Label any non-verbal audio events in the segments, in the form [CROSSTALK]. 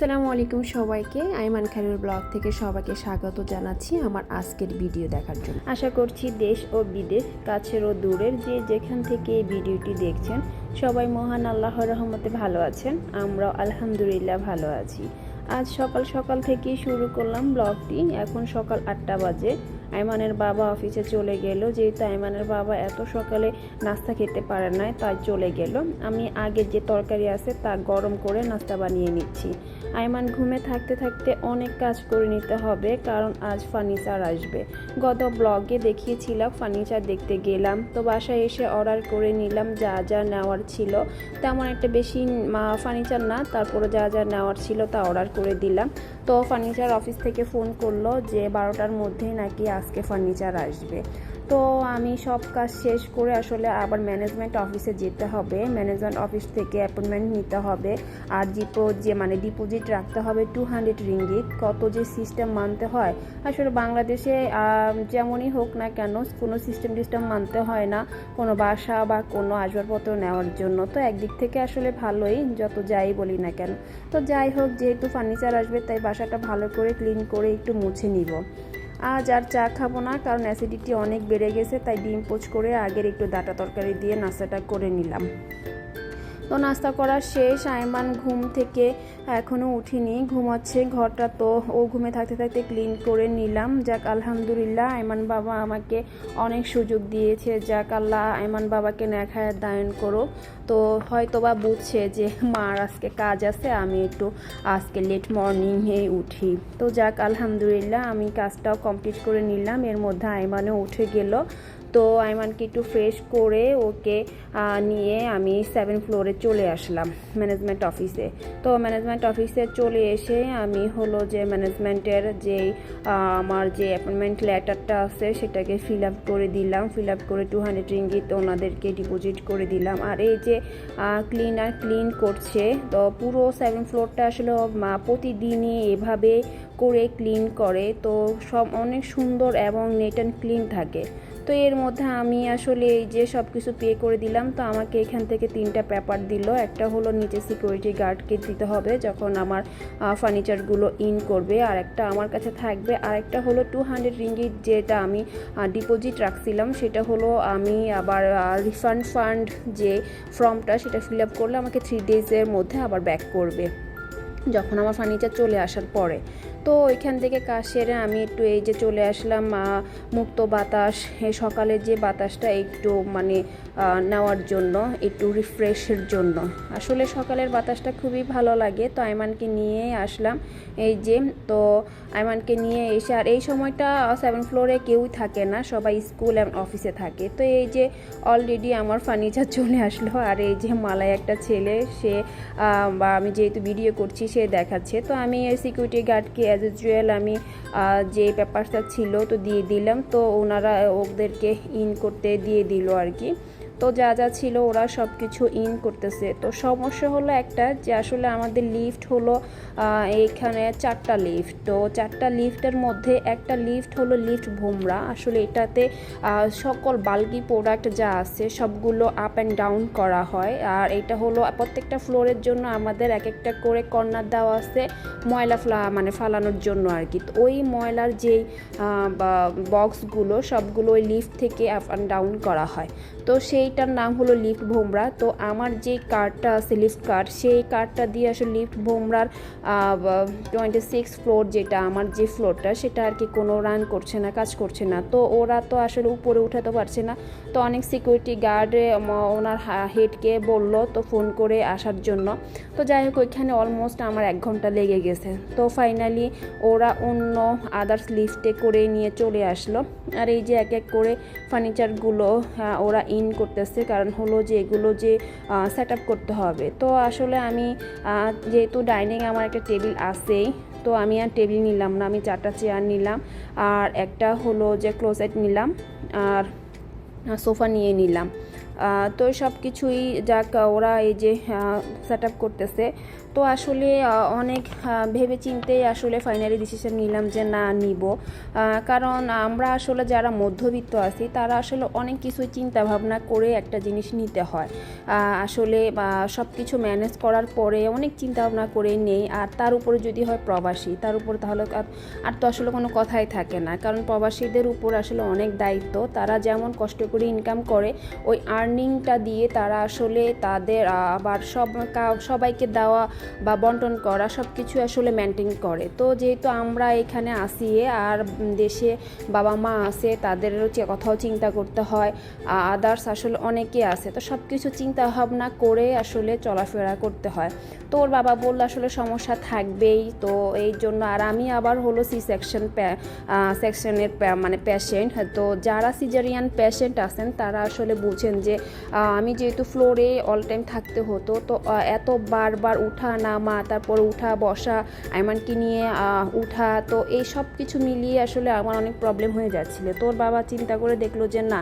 আসসালামু আলাইকুম সবাইকে। আইমান খানুর ব্লগ থেকে সবাইকে স্বাগত জানাচ্ছি আমার আজকের ভিডিও দেখার জন্য। আশা করছি দেশ ও বিদেশ, কাছের ও দূরের যে যেখান থেকে এই ভিডিওটি দেখছেন, সবাই মহান আল্লাহর রহমতে ভালো আছেন। আমরাও আলহামদুলিল্লাহ ভালো আছি। আজ সকাল সকাল থেকেই শুরু করলাম ব্লগটি। এখন সকাল আটটা বাজে। আইমানের বাবা অফিসে চলে গেল। যেহেতু আইমানের বাবা এত সকালে নাস্তা খেতে পারে না তাই চলে গেল। আমি আগে যে তরকারি আছে তা গরম করে নাস্তা বানিয়ে নিচ্ছি। আইমান ঘুমে থাকতে থাকতে অনেক কাজ করে নিতে হবে, কারণ আজ ফার্নিচার আসবে। গত ব্লগে দেখিয়েছিলাম, ফার্নিচার দেখতে গেলাম। তো বাসায় এসে অর্ডার করে নিলাম, যা যা নেওয়ার ছিল। তেমন একটা বেশি ফার্নিচার না, তারপরে যা যা নেওয়ার ছিল তা অর্ডার করে দিলাম। তো ফার্নিচার অফিস থেকে ফোন করল যে বারোটার মধ্যেই নাকি আজকে ফার্নিচার আসবে। তো আমি সব কাজ শেষ করে আসলে আবার ম্যানেজমেন্ট অফিসে যেতে হবে। ম্যানেজমেন্ট অফিস থেকে অ্যাপয়েন্টমেন্ট নিতে হবে। আর ডিপো যে মানে ডিপোজিট রাখতে হবে টু হান্ড্রেড রিঙ্গিত কত যে সিস্টেম মানতে হয়, আসলে বাংলাদেশে যেমনই হোক না কেন, কোনো সিস্টেম টিস্টেম মানতে হয় না। কোনো বাসা বা কোনো আসবাবপত্র নেওয়ার জন্য। তো একদিক থেকে আসলে ভালোই, যত যাই বলি না কেন। তো যাই হোক, যেহেতু ফার্নিচার আসবে, তাই বাসাটা ভালো করে ক্লিন করে একটু মুছে নিব। আজ আর চা খাব না, কারণ অ্যাসিডিটি অনেক বেড়ে গেছে, তাই ডিম পোচ করে আগের একটু ডাটা তরকারি দিয়ে নাস্তাটা করে নিলাম। তো নাস্তা করা শেষ। আয়মান ঘুম থেকে এখনও উঠিনি। ঘুমাচ্ছে ঘরটা তো ও ঘুমে থাকতে থাকতে ক্লিন করে নিলাম। যাক, আলহামদুলিল্লাহ, আয়মান বাবা আমাকে অনেক সুযোগ দিয়েছে। যাক, আল্লাহ আয়মান বাবাকে নেখায় দায়ন করো তো হয়তো বা বুঝছে যে, মার আজকে কাজ আছে, আমি একটু আজকে লেট মর্নিংয়ে উঠি। তো যাক, আলহামদুলিল্লাহ, আমি কাজটাও কমপ্লিট করে নিলাম। এর মধ্যে আয়মানও উঠে গেল। তো আইমানকে একটু ফ্রেশ করে ওকে নিয়ে আমি সেভেন ফ্লোরে চলে আসলাম ম্যানেজমেন্ট অফিসে তো ম্যানেজমেন্ট অফিসে চলে এসে আমি হলো যে ম্যানেজমেন্টের যেই আমার যে অ্যাপয়েন্টমেন্ট লেটারটা আছে সেটাকে ফিল আপ করে দিলাম। ফিল আপ করে টু হান্ড্রেড রিঙ্গিত ওনাদেরকে ডিপোজিট করে দিলাম। আর এই যে ক্লিনার ক্লিন করছে তো পুরো সেভেন ফ্লোরটা আসলে মা, প্রতিদিনই এভাবে করে ক্লিন করে। তো সব অনেক সুন্দর এবং নেট অ্যান্ড ক্লিন থাকে। তো এর মধ্যে আমি আসলে এই যে সব কিছু পে করে দিলাম, তো আমাকে এখান থেকে তিনটা পেপার দিল। একটা হলো নিচে সিকিউরিটি গার্ডকে দিতে হবে যখন আমার ফার্নিচারগুলো ইন করবে, আর একটা আমার কাছে থাকবে। আর একটা হলো টু হান্ড্রেড রিঙ্গিট যেটা আমি ডিপোজিট রাখছিলাম, সেটা হলো আমি আবার রিফান্ড ফান্ড যে ফর্মটা সেটা ফিল আপ করলে আমাকে থ্রি ডেজের মধ্যে আবার ব্যাক করবে, যখন আমার ফার্নিচার চলে আসার পরে। তো ওইখান থেকে কাজ সেরে আমি একটু এই যে চলে আসলাম মুক্ত বাতাস এই সকালের যে বাতাসটা একটু মানে নেওয়ার জন্য, একটু রিফ্রেশের জন্য। আসলে সকালের বাতাসটা খুবই ভালো লাগে। তো আইমানকে নিয়ে আসলাম। এই যে, তো আইমানকে নিয়ে এসে, আর এই সময়টা সেভেন ফ্লোরে কেউই থাকে না, সবাই স্কুল এবং অফিসে থাকে। তো এই যে অলরেডি আমার ফার্নিচার [LAUGHS] চলে আসলো, আর এই যে মালায় একটা ছেলে, সে বা আমি যেহেতু ভিডিও করছি, সে দেখাচ্ছে। তো আমি সিকিউরিটি গার্ডকে অ্যাজ ইউজুয়াল আমি যে পেপারসটা ছিল তো দিয়ে দিলাম। তো ওনারা, ওদেরকে ইন করতে দিয়ে দিল আর কি। তো যা যা ছিল ওরা সব কিছু ইন করতেছে। তো সমস্যা হলো একটা যে আসলে আমাদের লিফট হলো এইখানে চারটা লিফট তো চারটা লিফটের মধ্যে একটা লিফট হলো লিফট ভোমরা। আসলে এটাতে সকল বাল্কি প্রোডাক্ট যা আছে সবগুলো আপ অ্যান্ড ডাউন করা হয়। আর এটা হলো প্রত্যেকটা ফ্লোরের জন্য আমাদের এক একটা করে কর্নার দেওয়া আছে ময়লা ফ্লা মানে ফালানোর জন্য আর কি তো ওই ময়লার যেই বক্সগুলো সবগুলো ওই লিফট থেকে আপ অ্যান্ড ডাউন করা হয়। তো সেইটার নাম হলো লিফট ভোমরা। তো আমার যে কার্ডটা আছে লিফট কার্ড সেই কার্ডটা দিয়ে আসলে লিফট ভোমরার টোয়েন্টি সিক্স ফ্লোর যেটা আমার যে ফ্লোরটা সেটা আর কি কোনো রান করছে না, কাজ করছে না। তো ওরা তো আসলে উপরে উঠাতে পারছে না। তো অনেক সিকিউরিটি গার্ডে ওনার হেডকে বলল তো ফোন করে আসার জন্য। তো যাই হোক, ওইখানে অলমোস্ট আমার এক ঘণ্টা লেগে গেছে। তো ফাইনালি ওরা অন্য আদার্স লিফটে করে নিয়ে চলে আসলো। আর এই যে এক এক করে ফার্নিচারগুলো ওরা ইন করতেছে, কারণ হলো যে এগুলো যে সেট করতে হবে। তো আসলে আমি যেহেতু ডাইনিং আমার একটা টেবিল আছেই, তো আমি আর টেবিল নিলাম না, আমি চারটা চেয়ার নিলাম। আর একটা হলো যে ক্লোজেট নিলাম, আর সোফা নিয়ে নিলাম। তো সব কিছুই যাক ওরা এই যে সেট আপ করতেছে। তো আসলে অনেক ভেবে চিন্তেই আসলে ফাইনালি ডিসিশন নিলাম যে না, নিব। কারণ আমরা আসলে যারা মধ্যবিত্ত আছি, তারা আসলে অনেক কিছু চিন্তা ভাবনা করে একটা জিনিস নিতে হয়। আসলে সব কিছু ম্যানেজ করার পরে অনেক চিন্তা ভাবনা করে নেই। আর তার উপরে যদি হয় প্রবাসী, তার উপর তাহলে আর তো আসলে কোনো কথাই থাকে না। কারণ প্রবাসীদের উপর আসলে অনেক দায়িত্ব। তারা যেমন কষ্ট করে ইনকাম করে, ওই আর্নিংটা দিয়ে তারা আসলে তাদের আবার সব সবাইকে দেওয়া বা বন্টন করা সব কিছু আসলে মেনটেন করে। তো যেহেতু আমরা এখানে আসি আর দেশে বাবা মা আছে তাদেরও কথাও চিন্তা করতে হয় আদার্স আসলে অনেকে আছে, তো সব কিছু চিন্তা ভাবনা করে আসলে চলাফেরা করতে হয়। তো ওর বাবা বলল আসলে সমস্যা থাকবেই, তো এই জন্য আর আমি আবার হলো সি সেকশন সেকশনের মানে পেশেন্ট তো যারা সিজারিয়ান পেশেন্ট আছেন তারা আসলে বুঝেন যে আহ, আমি যেহেতু ফ্লোরে অল টাইম থাকতে হতো তো এত বারবার উঠা নামা তারপর উঠা বসা আইমানকে নিয়ে উঠা তো এই সব কিছু মিলিয়ে আসলে আমার অনেক প্রবলেম হয়ে যাচ্ছিল। তোর বাবা চিন্তা করে দেখল যে না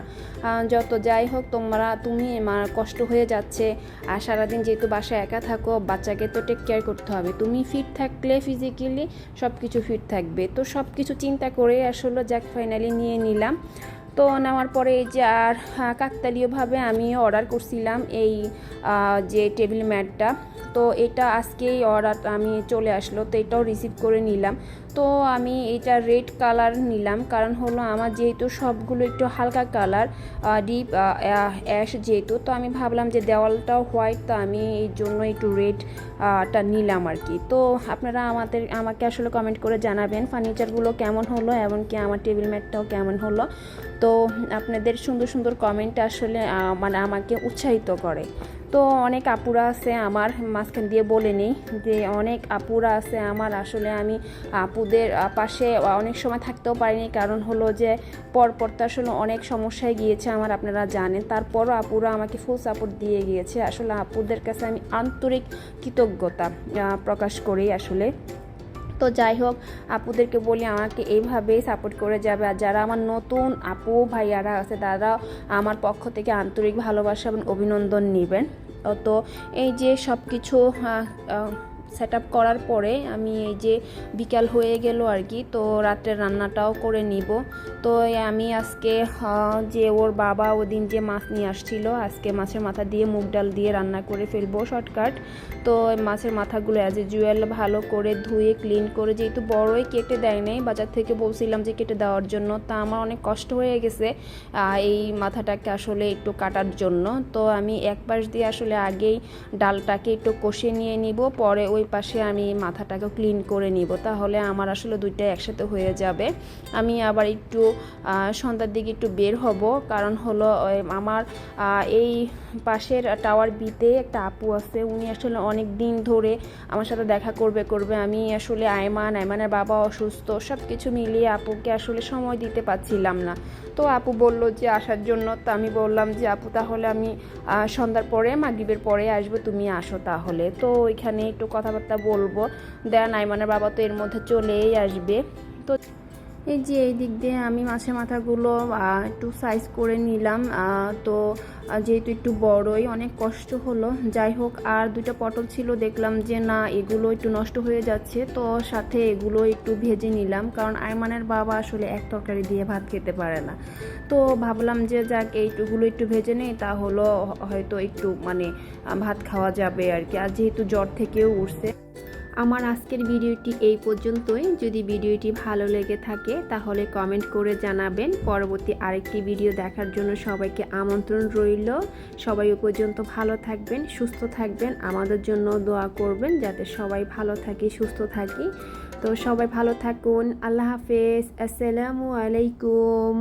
যত যাই হোক তোমরা তুমি মা- কষ্ট হয়ে যাচ্ছে আর সারাদিন যেহেতু বাসায় একা থাকো বাচ্চাকে তো টেক কেয়ার করতে হবে। তুমি ফিট থাকলে ফিজিক্যালি সব কিছু ফিট থাকবে। তো সব কিছু চিন্তা করে আসলে যাক ফাইনালি নিয়ে নিলাম। তো নেওয়ার পরে এই যে আর কাকতালীয়ভাবে আমি অর্ডার করছিলাম এই যে টেবিল ম্যাটটা তো এটা আজকেই অর্ডার আমি চলে আসলো, তো এটাও রিসিভ করে নিলাম। তো আমি এটা রেড কালার নিলাম, কারণ হলো আমার যেহেতু সবগুলো একটু হালকা কালার ডিপ অ্যাশ যেহেতু, তো আমি ভাবলাম যে দেওয়ালটাও হোয়াইট তো আমি এই জন্য একটু রেড টা নিলাম আর কি। তো আপনারা আমাদের, আমাকে আসলে কমেন্ট করে জানাবেন ফার্নিচারগুলো কেমন হলো এমনকি আমার টেবিল ম্যাটটাও কেমন হলো। তো আপনাদের সুন্দর সুন্দর কমেন্ট আসলে মানে আমাকে উৎসাহিত করে। তো অনেক আপুরা আছে আমার, মাঝখান দিয়ে বলে নিই যে অনেক আপুরা আছে আমার। আসলে আমি আপুদের পাশে অনেক সময় থাকতেও পারিনি, কারণ হলো যে পরপর তো আসলে অনেক সমস্যায় গিয়েছে আমার, আপনারা জানেন। তারপরও আপুরা আমাকে ফুল সাপোর্ট দিয়ে গিয়েছে। আসলে আপুদের কাছে আমি আন্তরিক কৃতজ্ঞতা প্রকাশ করি আসলে। তো যাই হোক, আপুদেরকে বলি আমাকে এইভাবেই সাপোর্ট করে যাবে। আর যারা আমার নতুন আপু, ভাইয়ারা আছে তারা আমার পক্ষ থেকে আন্তরিক ভালোবাসা এবং অভিনন্দন নেবেন। তো এই যে সব কিছু সেট আপ করার পরে আমি এই যে বিকাল হয়ে গেল আর কি, তো রাত্রে রান্নাটাও করে নিব। তো আমি আজকে যে ওর বাবা ওদিন যে মাছ নিয়ে আসছিল, আজকে মাছের মাথা দিয়ে মুগ ডাল দিয়ে রান্না করে ফেলব শর্টকাট। তো মাছের মাথাগুলো অ্যাজ ইউজুয়াল ভালো করে ধুয়ে ক্লিন করে, যেহেতু বড়ই কেটে দেয় নাই, বাজার থেকে বলছিলাম যে কেটে দেওয়ার জন্য, তা আমার অনেক কষ্ট হয়ে গেছে এই মাথাটাকে আসলে একটু কাটার জন্য। তো আমি এক পাশ দিয়ে আসলে আগেই ডালটাকে একটু কষিয়ে নিয়ে নিব, পরে ওই পাশে আমি মাথাটাকে ক্লিন করে নিব। তাহলে আমার আসলে দুইটা একসাথে হয়ে যাবে। আমি আবার একটু সন্ধ্যার দিকে একটু বের হব। কারণ হলো আমার এই পাশের টাওয়ার বিতে একটা আপু আছে। উনি আসলে অনেক দিন ধরে আমার সাথে দেখা করবে করবে। আমি আসলে আয়মান, আয়মানের বাবা অসুস্থ। সব কিছু মিলিয়ে আপুকে আসলে সময় দিতে পারছিলাম না। তো আপু বলল যে আসার জন্য। তো আমি বললাম যে, আপু, তাহলে আমি সন্ধ্যার পরে, মাগরিবের পরে আসব। তুমি আসো তাহলে। তো ওইখানে একটু কথাবার্তা বলব। দেন আইমানের বাবা তো এর মধ্যে চলেই আসবে। তো এই যে এই দিক দিয়ে আমি মাছের মাথাগুলো একটু সাইজ করে নিলাম। তো যেহেতু একটু বড়ই, অনেক কষ্ট হলো। যাই হোক, আর দুটো পটল ছিল, দেখলাম যে না, এগুলো একটু নষ্ট হয়ে যাচ্ছে। তো, সাথে এগুলো একটু ভেজে নিলাম, কারণ আয়মানের বাবা আসলে এক তরকারি দিয়ে ভাত খেতে পারে না। তো, ভাবলাম যে যাক, এইটুগুলো একটু ভেজে নেই, তা হলো হয়তো একটু মানে ভাত খাওয়া যাবে আর কি। আর যেহেতু জ্বর থেকেও উঠছে। আমার আজকের ভিডিওটি এই পর্যন্তই। যদি ভিডিওটি ভালো লেগে থাকে, তাহলে কমেন্ট করে জানাবেন। পরবর্তী আরেকটি ভিডিও দেখার জন্য সবাইকে আমন্ত্রণ রইল। সবাই পর্যন্ত ভালো থাকবেন, সুস্থ থাকবেন। আমাদের জন্য দোয়া করবেন যাতে সবাই ভালো থাকি, সুস্থ থাকি। তো সবাই ভালো থাকুন। আল্লাহ হাফেজ। আসসালামু আলাইকুম।